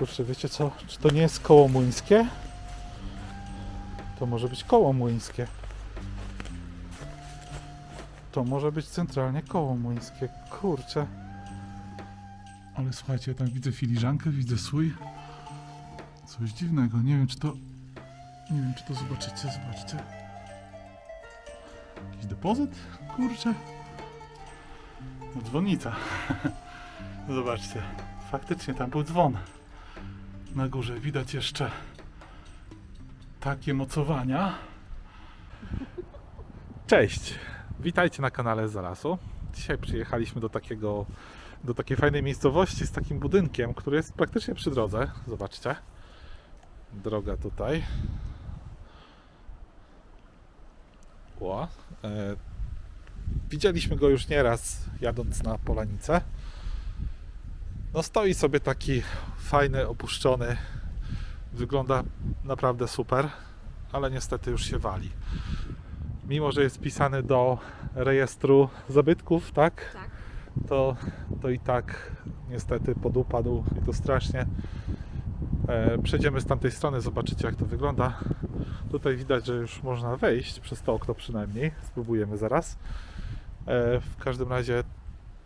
Kurczę, wiecie co? Czy to nie jest koło młyńskie? To może być koło młyńskie. To może być centralnie koło młyńskie. Kurczę. Ale słuchajcie, ja tam widzę filiżankę, widzę słój. Coś dziwnego. Nie wiem, czy to... Nie wiem, czy to zobaczycie. Zobaczcie. Jakiś depozyt? Kurczę. Dzwonica. Zobaczcie. Faktycznie tam był dzwon. Na górze widać jeszcze takie mocowania. Cześć! Witajcie na kanale Zalasu. Dzisiaj przyjechaliśmy do takiego do takiej fajnej miejscowości z takim budynkiem, który jest praktycznie przy drodze. Zobaczcie. Droga tutaj. Ła. E, widzieliśmy go już nieraz jadąc na Polanicę. No stoi sobie taki fajny, opuszczony. Wygląda naprawdę super, ale niestety już się wali. Mimo, że jest wpisany do rejestru zabytków, tak? Tak. To, to i tak niestety podupadł i to strasznie. E, przejdziemy z tamtej strony, zobaczycie jak to wygląda. Tutaj widać, że już można wejść przez to okno przynajmniej. Spróbujemy zaraz. E, w każdym razie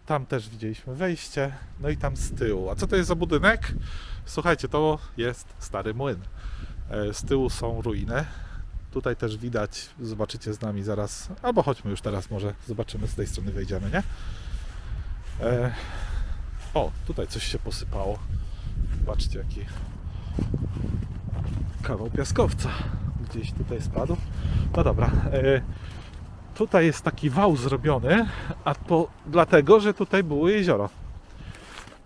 tam też widzieliśmy wejście, no i tam z tyłu. A co to jest za budynek? Słuchajcie, to jest stary młyn. E, Z tyłu są ruiny. Tutaj też widać, zobaczycie z nami zaraz, albo chodźmy już teraz, może zobaczymy z tej strony wejdziemy, nie? E, o, tutaj coś się posypało. Patrzcie, jaki kawał piaskowca gdzieś tutaj spadł. No dobra, e, tutaj jest taki wał zrobiony, a to dlatego, że tutaj było jezioro.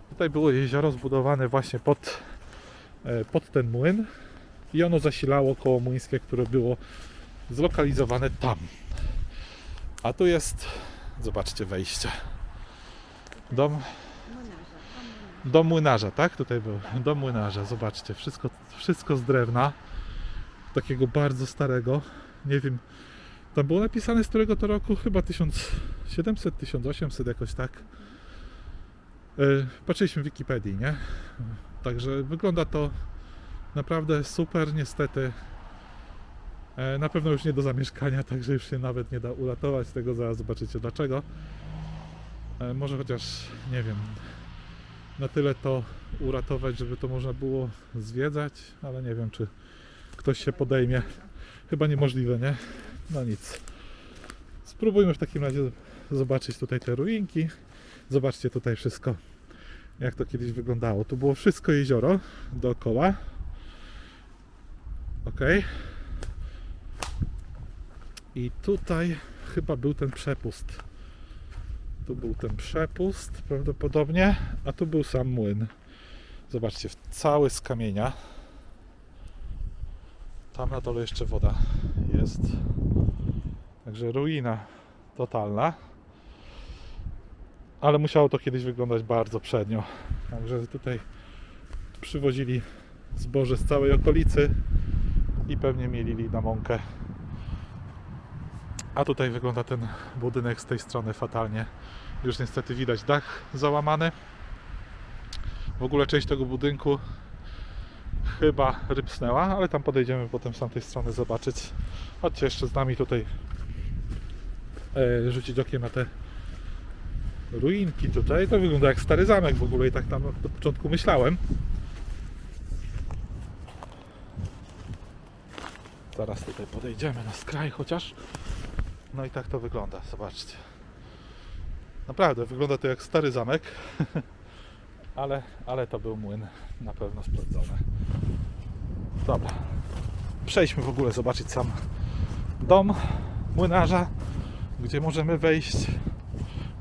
Tutaj było jezioro zbudowane właśnie pod, e, pod ten młyn i ono zasilało koło młyńskie, które było zlokalizowane tam. A tu jest, zobaczcie, wejście. Dom, dom młynarza, tak? Tutaj był dom młynarza. Zobaczcie, wszystko, wszystko z drewna. Takiego bardzo starego. Nie wiem, tam było napisane z którego to roku? Chyba 1700, 1800 jakoś tak. E, Patrzyliśmy w Wikipedii, nie? Także wygląda to naprawdę super. Niestety e, na pewno już nie do zamieszkania, także już się nawet nie da uratować tego. Zaraz zobaczycie dlaczego. E, Może chociaż, nie wiem, na tyle to uratować, żeby to można było zwiedzać, ale nie wiem, czy ktoś się podejmie. Chyba niemożliwe, nie? No nic. Spróbujmy w takim razie zobaczyć tutaj te ruinki. Zobaczcie tutaj wszystko, jak to kiedyś wyglądało. Tu było wszystko jezioro dookoła. Ok. I tutaj chyba był ten przepust. Tu był ten przepust prawdopodobnie, a tu był sam młyn. Zobaczcie, cały z kamienia. Tam na dole jeszcze woda jest. Także ruina totalna. Ale musiało to kiedyś wyglądać bardzo przednio. Także tutaj przywozili zboże z całej okolicy i pewnie mielili na mąkę. A tutaj wygląda ten budynek z tej strony fatalnie. Już niestety widać dach załamany. W ogóle część tego budynku chyba rypsnęła, ale tam podejdziemy potem z tamtej strony zobaczyć. Chodźcie jeszcze z nami tutaj e, rzucić okiem na te ruinki tutaj. To wygląda jak stary zamek w ogóle i tak tam od początku myślałem. Zaraz tutaj podejdziemy na skraj chociaż. No i tak to wygląda, zobaczcie. Naprawdę, wygląda to jak stary zamek. ale, ale to był młyn, na pewno sprawdzony. Dobra. Przejdźmy w ogóle zobaczyć sam dom młynarza, gdzie możemy wejść,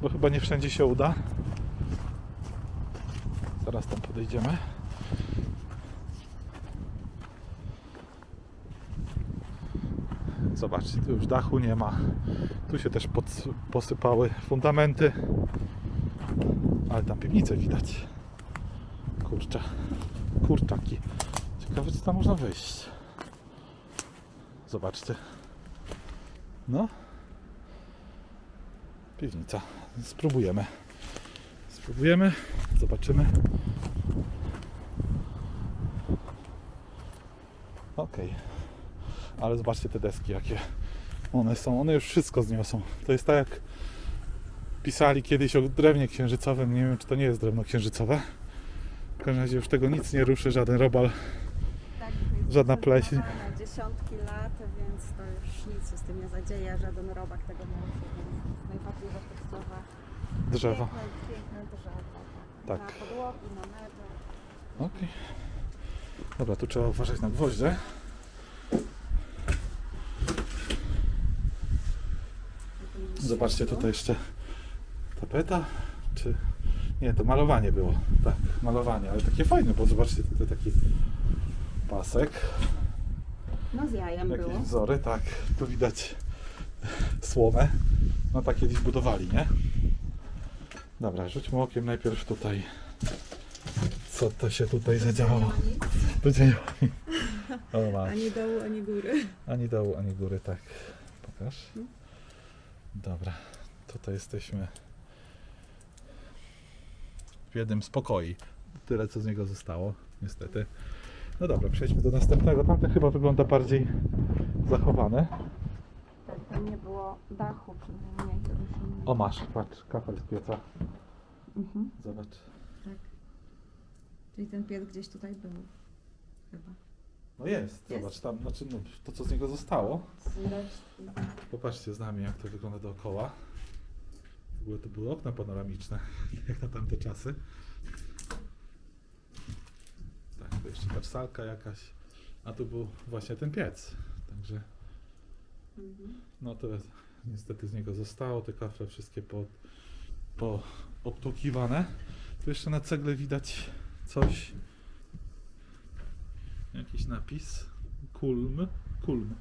bo chyba nie wszędzie się uda. Zaraz tam podejdziemy. Zobaczcie, tu już dachu nie ma. Tu się też posypały fundamenty. Ale tam piwnicę widać. Kurczę. Kurczaki. Ciekawe, czy tam można wyjść. Zobaczcie. No. Piwnica. Spróbujemy. Spróbujemy. Zobaczymy. Okej. Ale zobaczcie te deski, jakie one są. One już wszystko zniosą. To jest tak jak pisali kiedyś o drewnie księżycowym. Nie wiem, czy to nie jest drewno księżycowe. W każdym razie już tego nic nie ruszy, żaden robal. Tak, Żadna pleśń. Dziesiątki lat, więc to już nic się z tym nie zadzieje, żaden robak tego nie ruszy, więc najbardziej wartościowe Drzewo. piękne, piękne drzewo. Tak. Na podłogi, na meble. Okej. Dobra, tu trzeba uważać na gwoździe. Zobaczcie tutaj jeszcze tapeta, czy... Nie, to malowanie było. Tak, malowanie, ale takie fajne, bo zobaczcie tutaj taki pasek, No z jajem jakieś było. wzory, tak. Tu widać słomę. No tak kiedyś budowali, nie? Dobra, rzućmy okiem najpierw tutaj. Co to się tutaj zadziało? Tu. O masz. Ani dołu, ani góry. Ani dołu, ani góry, tak. Pokaż. Dobra, tutaj jesteśmy w jednym z pokoi. Tyle, co z niego zostało, niestety. No dobra, przejdźmy do następnego. Tamten chyba wygląda bardziej zachowane. Tak, tam nie było dachu przynajmniej. O, masz, patrz, kafel z pieca. Mhm, Zobacz. tak. Czyli ten piec gdzieś tutaj był. Chyba. No jest, Jest. zobacz, tam, znaczy no, to, co z niego zostało. Z resztki. Popatrzcie z nami, jak to wygląda dookoła. W ogóle to były okna panoramiczne, jak na tamte czasy. To jeszcze patrz, salka jakaś. A tu był właśnie ten piec. Także, Mhm. no to niestety z niego zostało. Te kafle wszystkie po, po obtłukiwane. Tu jeszcze na cegle widać coś. Jakiś napis. Kulm. Kulm.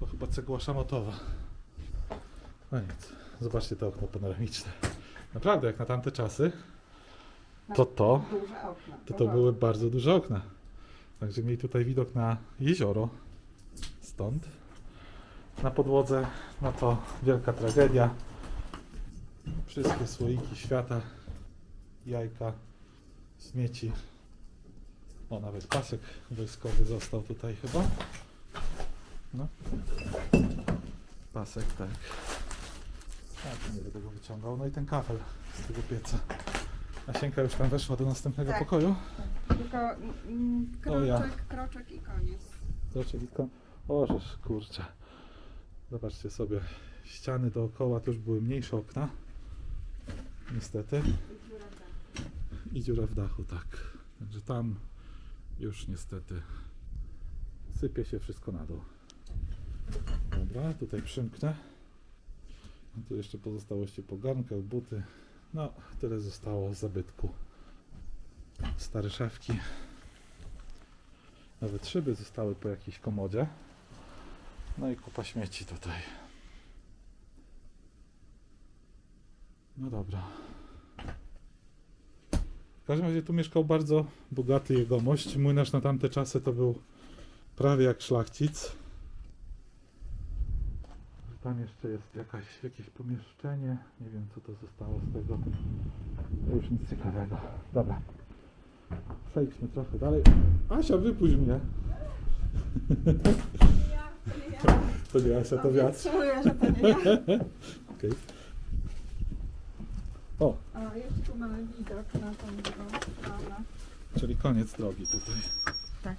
To chyba cegła szamotowa. Koniec. Zobaczcie to okno panoramiczne. Naprawdę, jak na tamte czasy, to to, to, to były bardzo duże okna. Także mieli tutaj widok na jezioro. Stąd. Na podłodze, no to wielka tragedia. Wszystkie słoiki świata, jajka, śmieci. O, nawet pasek wojskowy został tutaj chyba. No. Pasek, tak. Tak, nie będę go wyciągał. No i ten kafel z tego pieca. Asienka już tam weszła do następnego Tak. pokoju. Tylko mm, O ja. kroczek, kroczek i koniec. Zobaczcie, tylko... O, żeż, kurczę. Zobaczcie sobie. Ściany dookoła to już były mniejsze okna. Niestety. I dziura tam. I dziura w dachu, tak. Także tam już niestety sypie się wszystko na dół. Dobra, tutaj przymknę. A tu jeszcze pozostałości po garnkach, buty. No, tyle zostało z zabytku. Stare szafki. Nawet szyby zostały po jakiejś komodzie. No i kupa śmieci tutaj. No dobra. W każdym razie tu mieszkał bardzo bogaty jegomość. Młynarz na tamte czasy to był prawie jak szlachcic. Tam jeszcze jest jakaś, jakieś pomieszczenie. Nie wiem co to zostało z tego. Już nic ciekawego. Dobra. Przejdźmy trochę dalej. Asia, wypuść mnie. To nie Asia, to wiatr. Czuję, że to nie ja. Okej. O, O, jeszcze tu mamy widok na tą drugą stronę. czyli koniec drogi tutaj. Tak.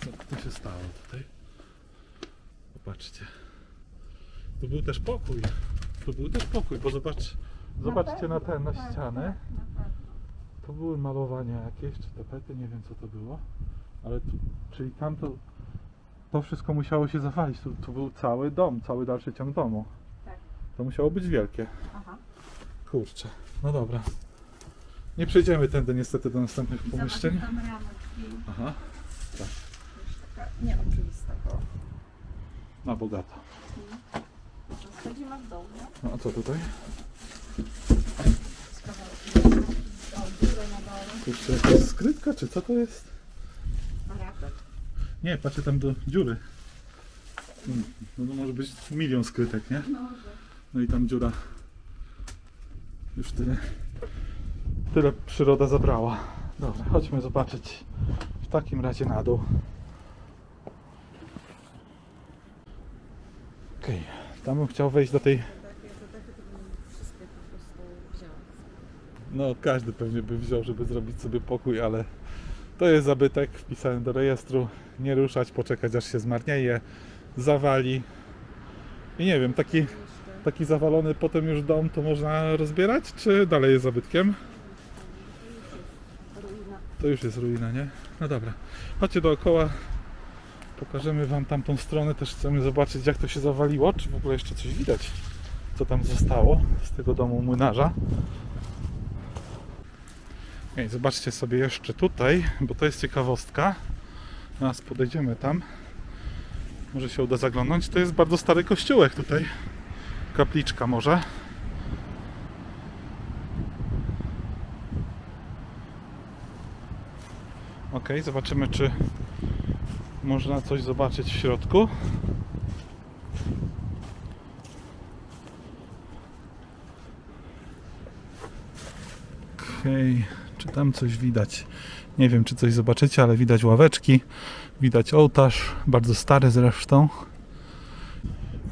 Co tu się stało tutaj? Popatrzcie. Tu był też pokój. Tu był też pokój, bo zobacz, zobaczcie na te, na Tak, ściany. tak, pewno. To były malowania jakieś, czy tapety, nie wiem co to było. Ale tu, czyli tam to, wszystko musiało się zawalić. Tu, tu był cały dom, cały dalszy ciąg domu. Tak. To musiało być wielkie. Aha. Kurczę, no dobra. Nie przejdziemy tędy niestety do następnych pomieszczeń. Zobacz, tam ramy drzwi. Aha, taka nieoczywista, bo na bogato. No a co tutaj? Kurczę, jakaś skrytka, czy co to jest? Nie, patrzę tam do dziury. Hmm, No to może być milion skrytek, nie? No i tam dziura. Już tyle. Tyle przyroda zabrała. Dobra, chodźmy zobaczyć. W takim razie na dół. Okej, tam bym chciał wejść do tej. No, każdy pewnie by wziął, żeby zrobić sobie pokój, ale to jest zabytek. Wpisałem do rejestru. Nie ruszać, poczekać aż się zmarnieje, zawali. I nie wiem, taki, taki zawalony potem już dom to można rozbierać, czy dalej jest zabytkiem? To już jest ruina, nie? No dobra. Chodźcie dookoła. Pokażemy Wam tamtą stronę. Też chcemy zobaczyć, jak to się zawaliło. Czy w ogóle jeszcze coś widać, co tam zostało z tego domu młynarza. Ej, zobaczcie sobie jeszcze tutaj, bo to jest ciekawostka. Teraz podejdziemy tam. Może się uda zaglądnąć. To jest bardzo stary kościółek tutaj. Kapliczka może. Ok, zobaczymy, czy można coś zobaczyć w środku. Okej, czy tam coś widać? Nie wiem, czy coś zobaczycie, ale widać ławeczki, widać ołtarz, bardzo stary zresztą.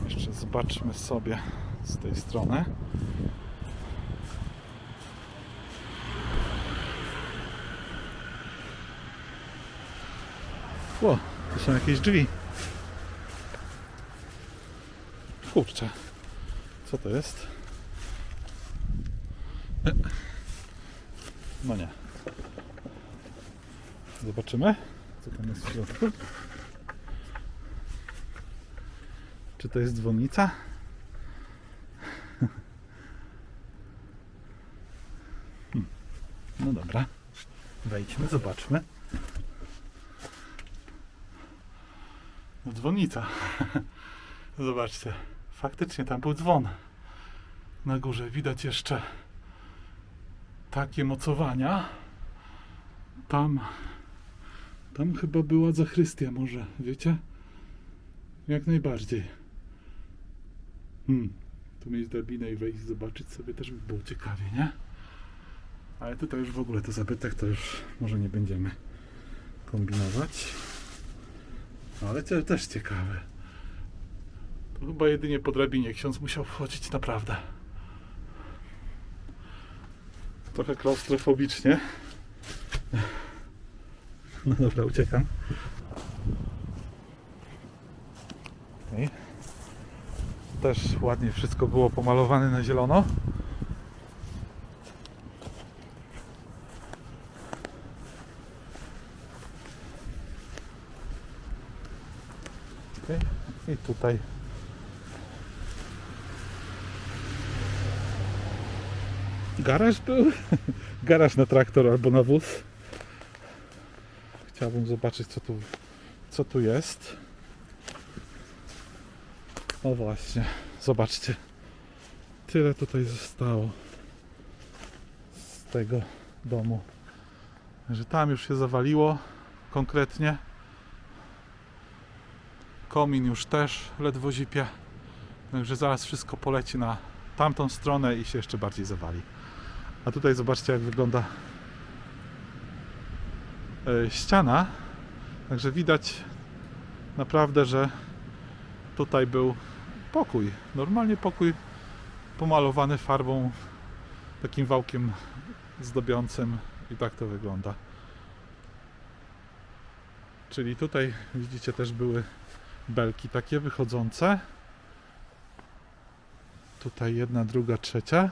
Jeszcze zobaczmy sobie z tej strony. O, to są jakieś drzwi. Kurczę. Co to jest? E. No nie. Zobaczymy, co tam jest w środku. Czy to jest dzwonnica? Hmm. No dobra. Wejdźmy, zobaczmy. Dzwonica. Zobaczcie. Faktycznie tam był dzwon. Na górze widać jeszcze takie mocowania. Tam tam chyba była zachrystia może, wiecie? Jak najbardziej. Hmm. Tu mieć drabinę i wejść zobaczyć sobie też by było ciekawie, nie? Ale tutaj już w ogóle to zabytek to już może nie będziemy kombinować. Ale to też ciekawe. To chyba jedynie po drabinie ksiądz musiał wchodzić, naprawdę. Trochę klaustrofobicznie. No dobra, uciekam. Też ładnie wszystko było pomalowane na zielono. Okej. I tutaj garaż był? garaż na traktor albo na wóz. Chciałbym zobaczyć co tu, co tu jest. O właśnie, zobaczcie. Tyle tutaj zostało z tego domu. Że tam już się zawaliło konkretnie. Komin już też ledwo zipie. Także zaraz wszystko poleci na tamtą stronę i się jeszcze bardziej zawali. A tutaj zobaczcie jak wygląda e, ściana. Także widać naprawdę, że tutaj był pokój. Normalnie pokój pomalowany farbą takim wałkiem zdobiącym i tak to wygląda. Czyli tutaj widzicie też były belki takie wychodzące. Tutaj jedna, druga, trzecia.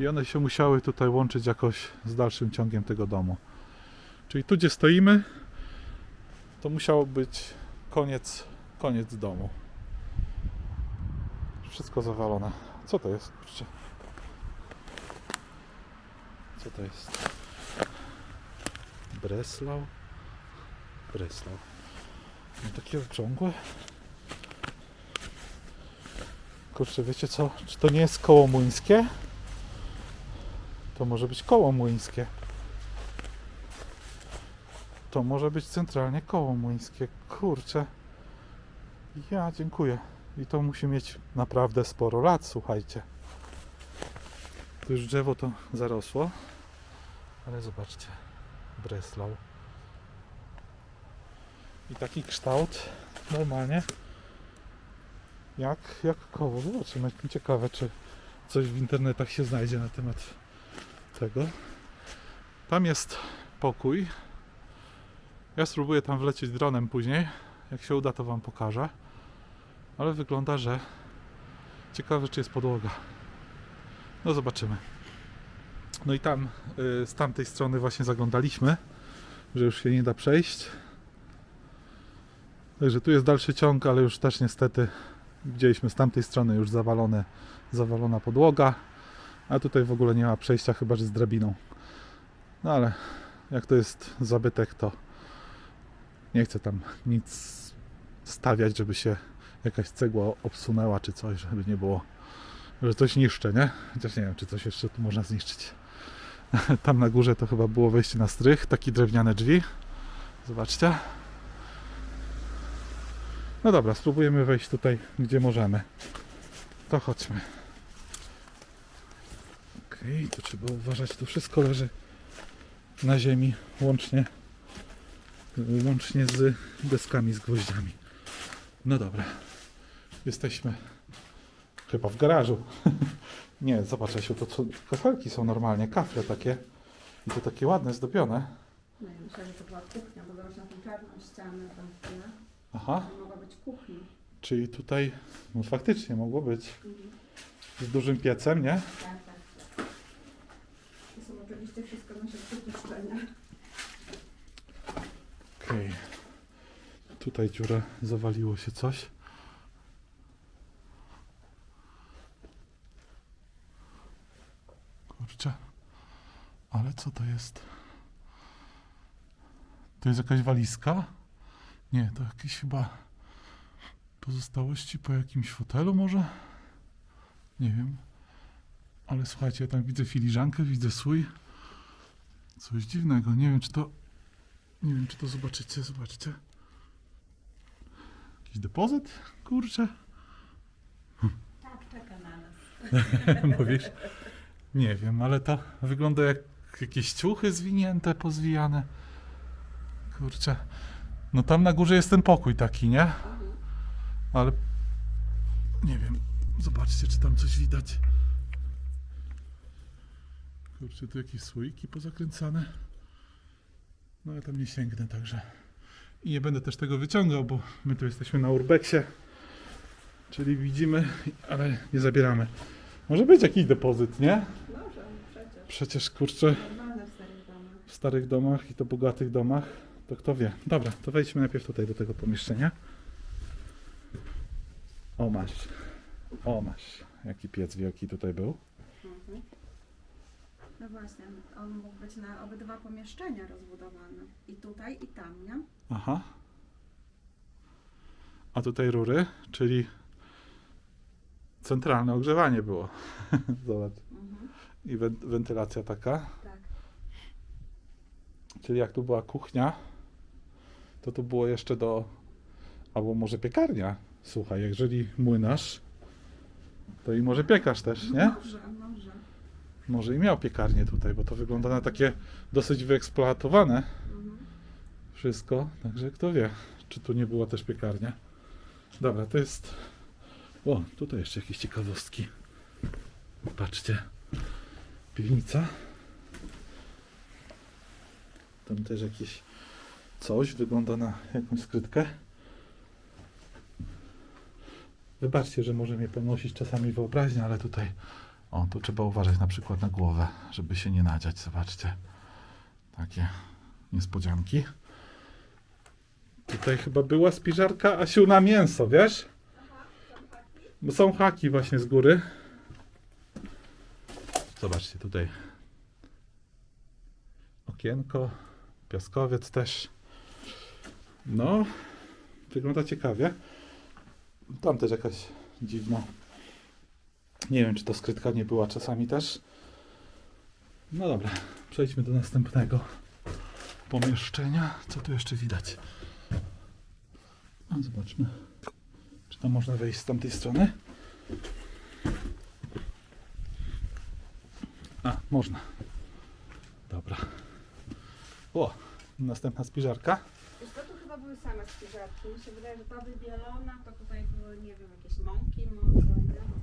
I one się musiały tutaj łączyć jakoś z dalszym ciągiem tego domu. Czyli tu gdzie stoimy, to musiało być koniec, koniec domu. Wszystko zawalone. Co to jest? Co to jest? Breslau? Breslau. No takie okrągłe. Kurczę, wiecie co? Czy to nie jest koło młyńskie? To może być koło młyńskie. To może być centralnie koło młyńskie. Kurczę. Ja dziękuję. I to musi mieć naprawdę sporo lat, słuchajcie. Tu już drzewo to zarosło. Ale zobaczcie. Breslau. I taki kształt normalnie jak, jak koło. Zobaczymy. Ciekawe, czy coś w internetach się znajdzie na temat tego. Tam jest pokój. Ja spróbuję tam wlecieć dronem później. Jak się uda, to Wam pokażę. Ale wygląda, że ciekawe, czy jest podłoga. No zobaczymy. No i tam, y, z tamtej strony właśnie zaglądaliśmy, że już się nie da przejść. Także tu jest dalszy ciąg, ale już też niestety widzieliśmy z tamtej strony już zawalone, zawalona podłoga. A tutaj w ogóle nie ma przejścia, chyba że z drabiną. No ale jak to jest zabytek, to nie chcę tam nic stawiać, żeby się jakaś cegła obsunęła czy coś, żeby nie było, że coś niszczę, nie? Chociaż nie wiem, czy coś jeszcze tu można zniszczyć. Tam na górze to chyba było wejście na strych, takie drewniane drzwi. Zobaczcie. No dobra, spróbujemy wejść tutaj, gdzie możemy. To chodźmy. Okej, to trzeba uważać, tu wszystko leży na ziemi, łącznie, łącznie z deskami, z gwoździami. No dobra, jesteśmy chyba w garażu. Nie, zobaczcie się, to co, kafelki są normalnie, kafle takie. I to takie ładne, zdobione. No ja myślę, że to była kuchnia, bo na tą czarną ścianę tam w tle. Aha, To mogła być kuchnia. czyli tutaj, no faktycznie mogło być. Mhm. Z dużym piecem, nie? Tak, tak, tak. To są oczywiście wszystko nasze przypuszczenia. Okej. Tutaj dziura, zawaliło się coś. Kurczę. Ale co to jest? To jest jakaś walizka? Nie, to jakieś chyba pozostałości po jakimś fotelu może? Nie wiem. Ale słuchajcie, ja tam widzę filiżankę, widzę słój. Coś dziwnego. Nie wiem, czy to nie wiem, czy to zobaczycie, zobaczcie. Jakiś depozyt? Kurczę. Tak, czeka na nas. Mówisz? Nie wiem, ale to wygląda jak jakieś ciuchy zwinięte, pozwijane. Kurczę. No tam na górze jest ten pokój taki, nie? Ale nie wiem. Zobaczcie, czy tam coś widać. Kurczę, tu jakieś słoiki pozakręcane. No ja tam nie sięgnę, także. I nie będę też tego wyciągał, bo my tu jesteśmy na urbexie. Czyli widzimy, ale nie zabieramy. Może być jakiś depozyt, nie? Może, przecież. Przecież kurczę, Normalne w starych domach. w starych domach i to bogatych domach, to kto wie. Dobra, to wejdźmy najpierw tutaj do tego pomieszczenia. O masz, o masz, jaki piec wielki tutaj był. Mhm. No właśnie, on mógł być na obydwa pomieszczenia rozbudowany. I tutaj, i tam, nie? Aha. A tutaj rury, czyli centralne ogrzewanie było. Zobacz. Mhm. I wen- wentylacja taka. Tak. Czyli jak tu była kuchnia, to tu było jeszcze do. Albo może piekarnia. Słuchaj, jeżeli młynarz, to i może piekarz też, nie? Może, może. Może i miał piekarnię tutaj, bo to wygląda na takie dosyć wyeksploatowane Mhm. wszystko. Także kto wie, czy tu nie była też piekarnia. Dobra, to jest. O, tutaj jeszcze jakieś ciekawostki. Patrzcie. Piwnica. Tam też jakieś coś wygląda na jakąś skrytkę. Wybaczcie, że może mnie ponosić czasami wyobraźnia, ale tutaj o, tu trzeba uważać na przykład na głowę, żeby się nie nadziać. Zobaczcie. Takie niespodzianki. Tutaj chyba była spiżarka Asiu na mięso, wiesz? Bo są haki właśnie z góry. Zobaczcie tutaj. Okienko, piaskowiec też. No, wygląda ciekawie. Tam też jakaś dziwna. Nie wiem, czy to skrytka nie była czasami też. No dobra, przejdźmy do następnego pomieszczenia. Co tu jeszcze widać? No, zobaczmy. Czy tam można wejść z tamtej strony? A, można. Dobra. O, następna spiżarka. Wiesz co, tu chyba to były same spiżarki. Mi się wydaje, że ta wybielona to tutaj były, nie wiem, jakieś mąki może,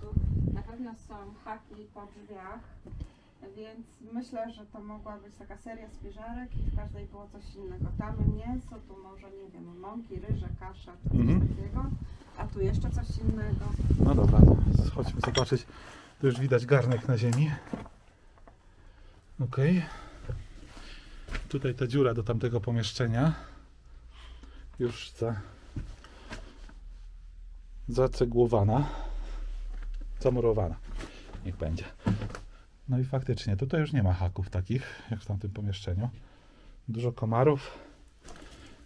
tu na pewno są haki po drzwiach. Więc myślę, że to mogła być taka seria spiżarek i w każdej było coś innego. Tam mięso, tu może, nie wiem, mąki, ryże, kasza, czy coś Mhm. takiego. A tu jeszcze coś innego. No dobra, to chodźmy zobaczyć. Tu już widać garnek na ziemi. Ok. Tutaj ta dziura do tamtego pomieszczenia. Już za, zacegłowana. Zamurowana. Niech będzie. No i faktycznie, tutaj już nie ma haków takich, jak w tamtym pomieszczeniu. Dużo komarów.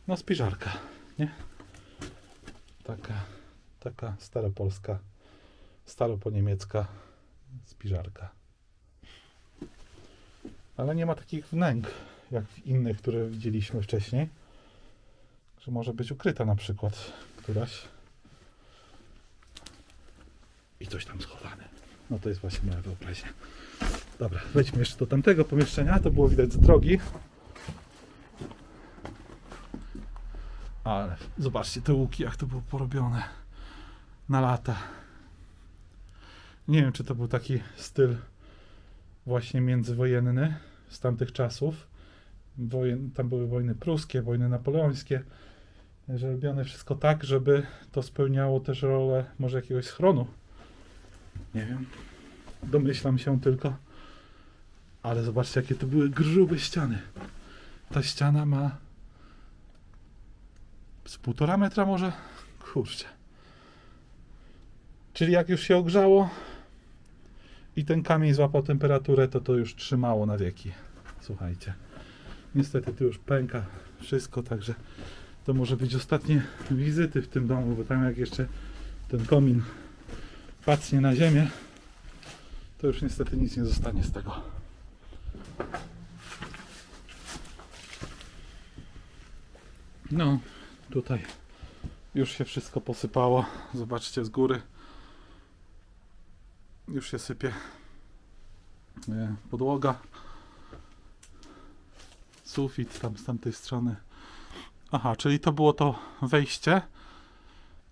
No spiżarka, nie? Taka taka staropolska, staroponiemiecka spiżarka. Ale nie ma takich wnęk, jak w innych, które widzieliśmy wcześniej. Że może być ukryta na przykład któraś. I coś tam schowane. No to jest właśnie moja wyobraźnia. Dobra, wejdźmy jeszcze do tamtego pomieszczenia. To było widać z drogi. Ale zobaczcie te łuki, jak to było porobione na lata. Nie wiem, czy to był taki styl właśnie międzywojenny z tamtych czasów. Wojen, tam były wojny pruskie, wojny napoleońskie. Że wszystko tak, żeby to spełniało też rolę może jakiegoś schronu. Nie wiem. Domyślam się tylko. Ale zobaczcie, jakie to były grube ściany. Ta ściana ma z półtora metra może? Kurczę. Czyli jak już się ogrzało i ten kamień złapał temperaturę, to to już trzymało na wieki. Słuchajcie. Niestety tu już pęka wszystko, także to może być ostatnie wizyty w tym domu, bo tam jak jeszcze ten komin pacnie na ziemię, to już niestety nic nie zostanie z tego. No, tutaj już się wszystko posypało. Zobaczcie z góry. Już się sypie e, podłoga. Sufit tam z tamtej strony. Aha, czyli to było to wejście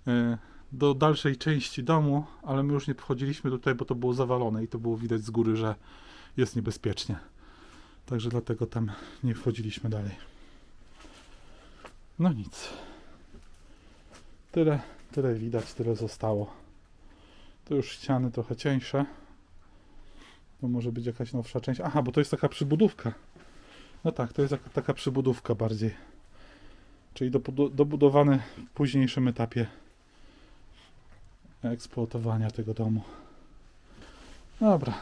e, do dalszej części domu, ale my już nie wchodziliśmy tutaj, bo to było zawalone i to było widać z góry, że jest niebezpiecznie. Także dlatego tam nie wchodziliśmy dalej. No nic. Tyle, tyle widać, tyle zostało. Tu już ściany trochę cieńsze. To może być jakaś nowsza część. Aha, bo to jest taka przybudówka. No tak, to jest taka przybudówka bardziej. Czyli dobudowane w późniejszym etapie eksploatowania tego domu. Dobra.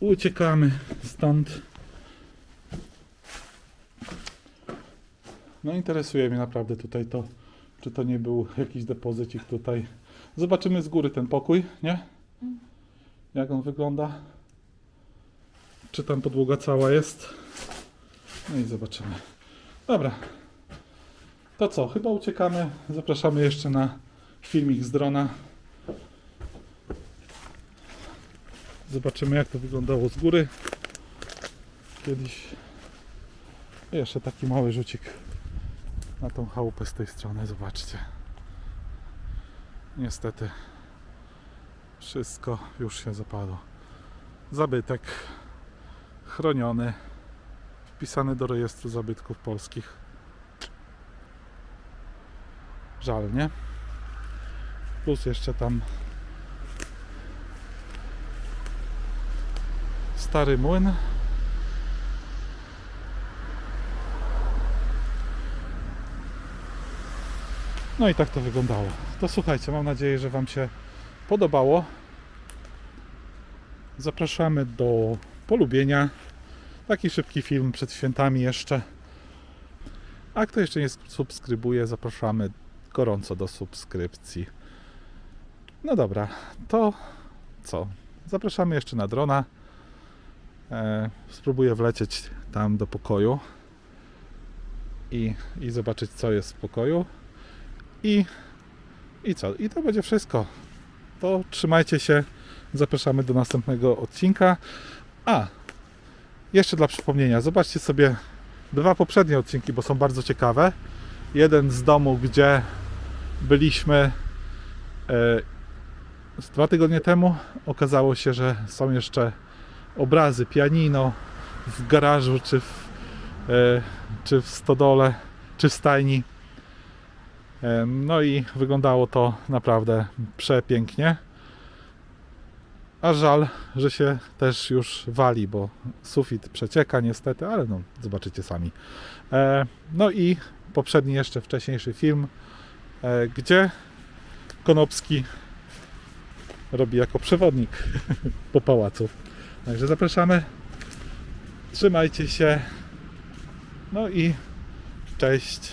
Uciekamy stąd. No interesuje mnie naprawdę tutaj to, czy to nie był jakiś depozycik tutaj. Zobaczymy z góry ten pokój, nie? Jak on wygląda. Czy tam podłoga cała jest. No i zobaczymy. Dobra. To co? Chyba uciekamy. Zapraszamy jeszcze na filmik z drona. Zobaczymy jak to wyglądało z góry. Kiedyś. Jeszcze taki mały rzucik na tą chałupę z tej strony, zobaczcie. Niestety wszystko już się zapadło. Zabytek chroniony, wpisany do rejestru zabytków polskich. Żal, nie? Plus jeszcze tam stary młyn No i tak to wyglądało. To słuchajcie, mam nadzieję, że Wam się podobało. Zapraszamy do polubienia. Taki szybki film przed świętami jeszcze. A kto jeszcze nie subskrybuje, zapraszamy gorąco do subskrypcji. No dobra, to co? Zapraszamy jeszcze na drona. E, spróbuję wlecieć tam do pokoju i, i zobaczyć, co jest w pokoju. I, I co? I to będzie wszystko. To trzymajcie się. Zapraszamy do następnego odcinka. A, jeszcze dla przypomnienia, zobaczcie sobie dwa poprzednie odcinki, bo są bardzo ciekawe. Jeden z domu, gdzie byliśmy e, dwa tygodnie temu. Okazało się, że są jeszcze obrazy pianino w garażu, czy w, e, czy w stodole, czy w stajni. E, No i wyglądało to naprawdę przepięknie. A żal, że się też już wali, bo sufit przecieka niestety, ale no, zobaczycie sami. E, no i poprzedni jeszcze wcześniejszy film, e, gdzie Konopski robi jako przewodnik po pałacu. Także zapraszamy. Trzymajcie się. No i cześć.